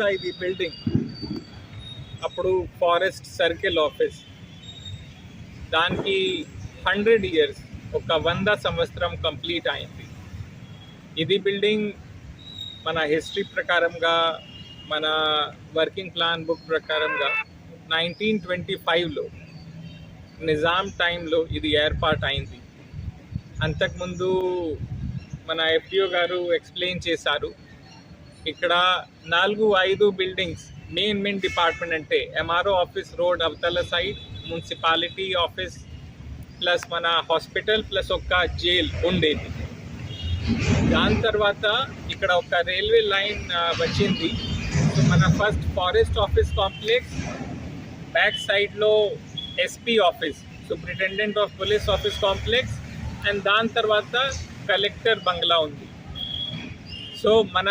తర్వాత ఇది బిల్డింగ్ అప్పుడు ఫారెస్ట్ సర్కిల్ ఆఫీస్ దానికి హండ్రెడ్ ఇయర్స్ ఒక వంద సంవత్సరం కంప్లీట్ అయింది. ఇది బిల్డింగ్ మన హిస్టరీ ప్రకారంగా మన వర్కింగ్ ప్లాన్ బుక్ ప్రకారంగా నైన్టీన్ ట్వంటీ ఫైవ్లో నిజాం టైంలో ఇది ఏర్పాటు అయింది. అంతకుముందు మన ఎఫ్డిఓ గారు ఎక్స్ప్లెయిన్ చేశారు ఇక్కడ నాలుగు ఐదు బిల్డింగ్స్ మెయిన్ మెయిన్ డిపార్ట్మెంట్ అంటే ఎంఆర్ఓ ఆఫీస్ రోడ్ అవతల సైడ్ మున్సిపాలిటీ ఆఫీస్ ప్లస్ మన హాస్పిటల్ ప్లస్ ఒక జైల్ ఉండేది. దాని తర్వాత ఇక్కడ ఒక రైల్వే లైన్ వచ్చింది. మన first forest office complex back సైడ్లో SP office superintendent of police office complex and దాని తర్వాత కలెక్టర్ బంగ్లా ఉంది. సో మన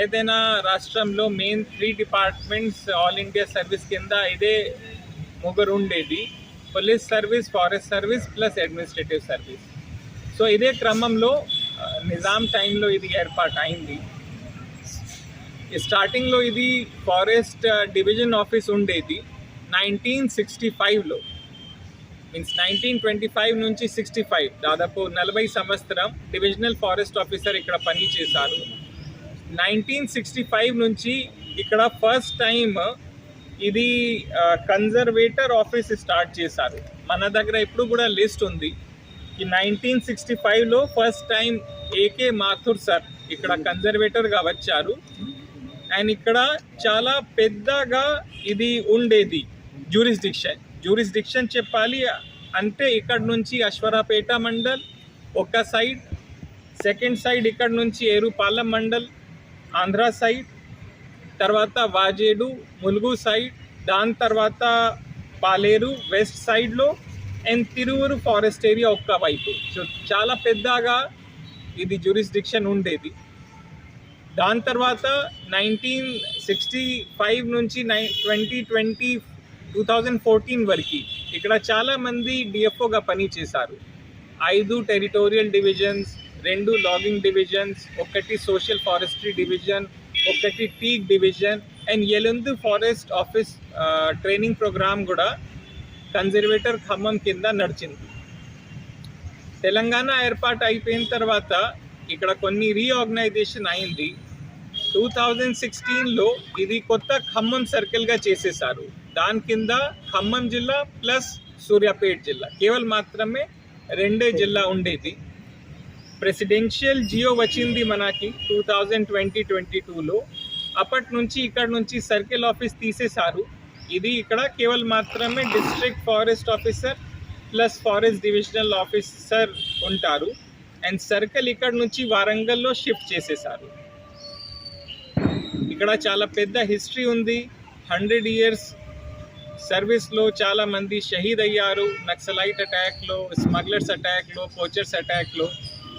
ఏదైనా రాష్ట్రంలో main three departments all India service కింద ఇదే ముగ్గురు ఉండేది police service forest service plus administrative service so ఇదే క్రమంలో నిజాం టైంలో ఇది ఏర్పాటు అయింది. స్టార్టింగ్లో ఇది ఫారెస్ట్ డివిజన్ ఆఫీస్ ఉండేది. నైన్టీన్ సిక్స్టీ ఫైవ్లో మీన్స్ నైన్టీన్ ట్వంటీ ఫైవ్ నుంచి సిక్స్టీ ఫైవ్ దాదాపు నలభై సంవత్సరం డివిజనల్ ఫారెస్ట్ ఆఫీసర్ ఇక్కడ పని చేశారు. నైన్టీన్ సిక్స్టీ ఫైవ్ నుంచి ఇక్కడ ఫస్ట్ టైం ఇది కన్జర్వేటర్ ఆఫీస్ స్టార్ట్ చేశారు. మన దగ్గర ఇప్పుడు కూడా లిస్ట్ ఉంది. ఈ నైన్టీన్ సిక్స్టీ ఫైవ్లో first time AK Mathur sir ఇక్కడ కన్జర్వేటర్గా వచ్చారు. అండ్ ఇక్కడ చాలా పెద్దగా ఇది ఉండేది జ్యూరిస్డిక్షన్ జ్యూరిస్డిక్షన్ చెప్పాలి అంటే ఇక్కడ నుంచి అశ్వరాపేట మండల్ ఒక సైడ్ సెకండ్ సైడ్ ఇక్కడ నుంచి ఏరుపాలెం మండల్ ఆంధ్ర సైడ్ తర్వాత వాజేడు ములుగు సైడ్ దాని తర్వాత పాలేరు వెస్ట్ సైడ్లో అండ్ తిరువురు ఫారెస్ట్ ఏరియా ఒక్క వైపు. సో చాలా పెద్దగా ఇది జ్యూరిస్డిక్షన్ ఉండేది. దాని తర్వాత నైన్టీన్ సిక్స్టీ ఫైవ్ నుంచి నై twenty twenty two thousand fourteen వరకు ఇక్కడ చాలామంది డిఎఫ్ఓగా పనిచేశారు. ఐదు టెరిటోరియల్ డివిజన్స్ రెండు లాగింగ్ డివిజన్స్ ఒకటి సోషల్ ఫారెస్ట్రీ డివిజన్ ఒకటి teak division and Yellandu forest office training programme కూడా కన్జర్వేటర్ ఖమ్మం కింద నడిచింది. తెలంగాణ ఏర్పాటు అయిపోయిన తర్వాత ఇక్కడ కొన్ని రీఆర్గనైజేషన్ అయింది. టూ థౌజండ్ సిక్స్టీన్లో ఇది కొత్త ఖమ్మం సర్కిల్గా చేసేసారు. దాని కింద ఖమ్మం జిల్లా ప్లస్ సూర్యాపేట్ జిల్లా. కేవలం మాత్రమే రెండే జిల్లా ఉండేది. ప్రెసిడెన్షియల్ జియో వచ్చింది మనకి టూ థౌజండ్ ట్వంటీ ట్వంటీ టూలో అప్పటి నుంచి ఇక్కడ నుంచి సర్కిల్ ఆఫీస్ తీసేశారు. ఇది ఇక్కడ కేవలం మాత్రమే district forest officer plus forest divisional officer ఉంటారు. అండ్ సర్కిల్ ఇక్కడ నుంచి వారంగల్లో షిఫ్ట్ చేసేసారు ఇక్కడ చాలా పెద్ద హిస్టరీ ఉంది. హండ్రెడ్ ఇయర్స్ సర్వీస్లో చాలా మంది షహీద్ అయ్యారు. నక్సలైట్ అటాక్లో స్మగ్లర్స్ అటాక్లో పోచర్స్ అటాక్లో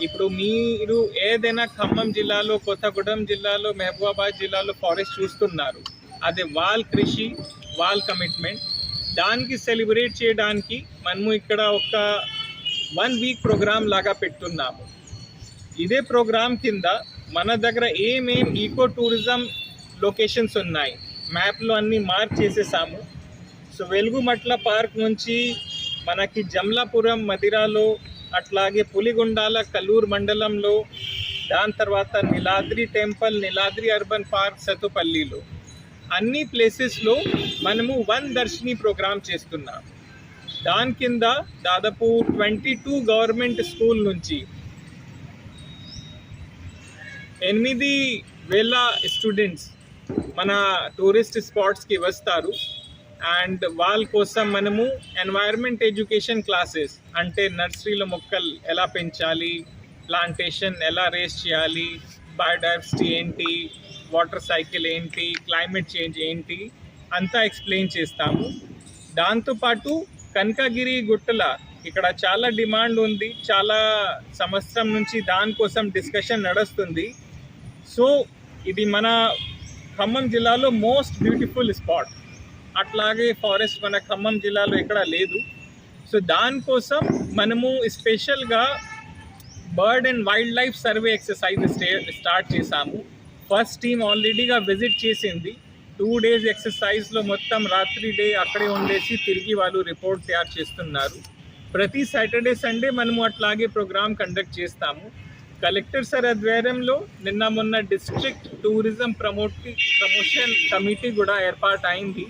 ఇప్పుడు మీరు ఏదైనా ఖమ్మం జిల్లాలో కొత్తగూడెం జిల్లాలో మహబూబాబాద్ జిల్లాలో ఫారెస్ట్ చూస్తున్నారు. అదే వాల్ కృషి వాల్ కమిట్మెంట్ దానికి సెలబ్రేట్ చేయడానికి మనము ఇక్కడ ఒక వన్ వీక్ ప్రోగ్రామ్ లాగా పెట్టున్నాము. ఇదే ప్రోగ్రామ్ కింద మన దగ్గర ఏమేం ఈకో టూరిజం లొకేషన్స్ ఉన్నాయి మ్యాప్లో అన్నీ మార్క్ చేసేసాము. సో వెలుగుమట్ల పార్క్ నుంచి మనకి జమ్లాపురం మదిరాలో అట్లాగే పులిగుండాల కల్లూరు మండలంలో దాని తర్వాత Neeladri temple Neeladri urban park సతుపల్లిలో. అన్ని ప్లేసెస్లో మనము వన్ దర్శిని ప్రోగ్రామ్ చేస్తున్నాం. దాని కింద దాదాపు ట్వంటీ టూ గవర్నమెంట్ స్కూల్ నుంచి ఎనిమిది వేల స్టూడెంట్స్ మన టూరిస్ట్ స్పాట్స్కి వస్తారు. అండ్ వాళ్ళ కోసం మనము ఎన్వైర్మెంట్ ఎడ్యుకేషన్ క్లాసెస్ అంటే నర్సరీలో మొక్కలు ఎలా పెంచాలి ప్లాంటేషన్ ఎలా రేస్ చేయాలి బయోడైవర్సిటీ ఏంటి వాటర్ సైకిల్ ఏంటి క్లైమేట్ చేంజ్ ఏంటి అంతా ఎక్స్ప్లెయిన్ చేస్తాము. దాంతోపాటు కనకగిరి గుట్టల ఇక్కడ చాలా డిమాండ్ ఉంది చాలా సంవత్సరం నుంచి దానికోసం డిస్కషన్ నడుస్తుంది. సో ఇది మన ఖమ్మం జిల్లాలో మోస్ట్ బ్యూటిఫుల్ స్పాట్ అట్లాగే ఫారెస్ట్ మన ఖమ్మం జిల్లాలో ఎక్కడ లేదు. సో దానికోసం మనము స్పెషల్గా bird and wildlife survey exercise stay start చేశాము ఫస్ట్ టీమ్ ఆల్రెడీగా విజిట్ చేసింది. టూ డేస్ ఎక్సర్సైజ్లో మొత్తం రాత్రి డే అక్కడే ఉండేసి తిరిగి వాళ్ళు రిపోర్ట్ తయారు చేస్తున్నారు. ప్రతి సాటర్డే సండే మనము అట్లాగే ప్రోగ్రామ్ కండక్ట్ చేస్తాము. కలెక్టర్ సార్ ఆధ్వర్యంలో నిన్న మొన్న district tourism promote promotion committee కూడా ఏర్పాటు అయింది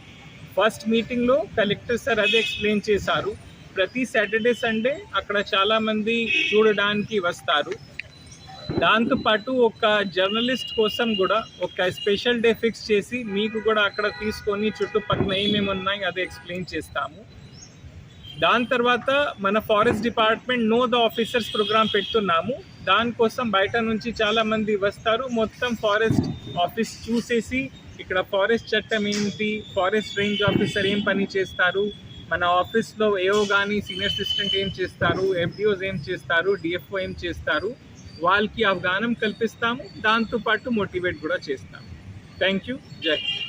ఫస్ట్ మీటింగ్లో కలెక్టర్ సార్ అదే ఎక్స్ప్లెయిన్ చేశారు. ప్రతి సాటర్డే సండే అక్కడ చాలామంది చూడడానికి వస్తారు. దాంతోపాటు ఒక జర్నలిస్ట్ కోసం కూడా ఒక స్పెషల్ డే ఫిక్స్ చేసి మీకు కూడా అక్కడ తీసుకొని చుట్టుపక్కల ఏమేమి ఉన్నాయి అది ఎక్స్ప్లెయిన్ చేస్తాము. దాని తర్వాత మన forest department know the officers programme పెడుతున్నాము. దానికోసం బయట నుంచి చాలామంది వస్తారు. మొత్తం ఫారెస్ట్ ఆఫీస్ చూసేసి ఇక్కడ ఫారెస్ట్ చట్టం ఏంటి? ఫారెస్ట్ రేంజ్ ఆఫీసర్ ఏం పని చేస్తారు? మన ఆఫీస్లో ఏఓ కానీ సీనియర్ అసిస్టెంట్ ఏం చేస్తారు? ఎఫ్డిఓస్ ఏం చేస్తారు? డిఎఫ్ఓ ఏం చేస్తారు? వాళ్ళకి అవగాహన కల్పిస్తాము దాంతోపాటు మోటివేట్ కూడా చేస్తాము. Thank you. జై హింద్.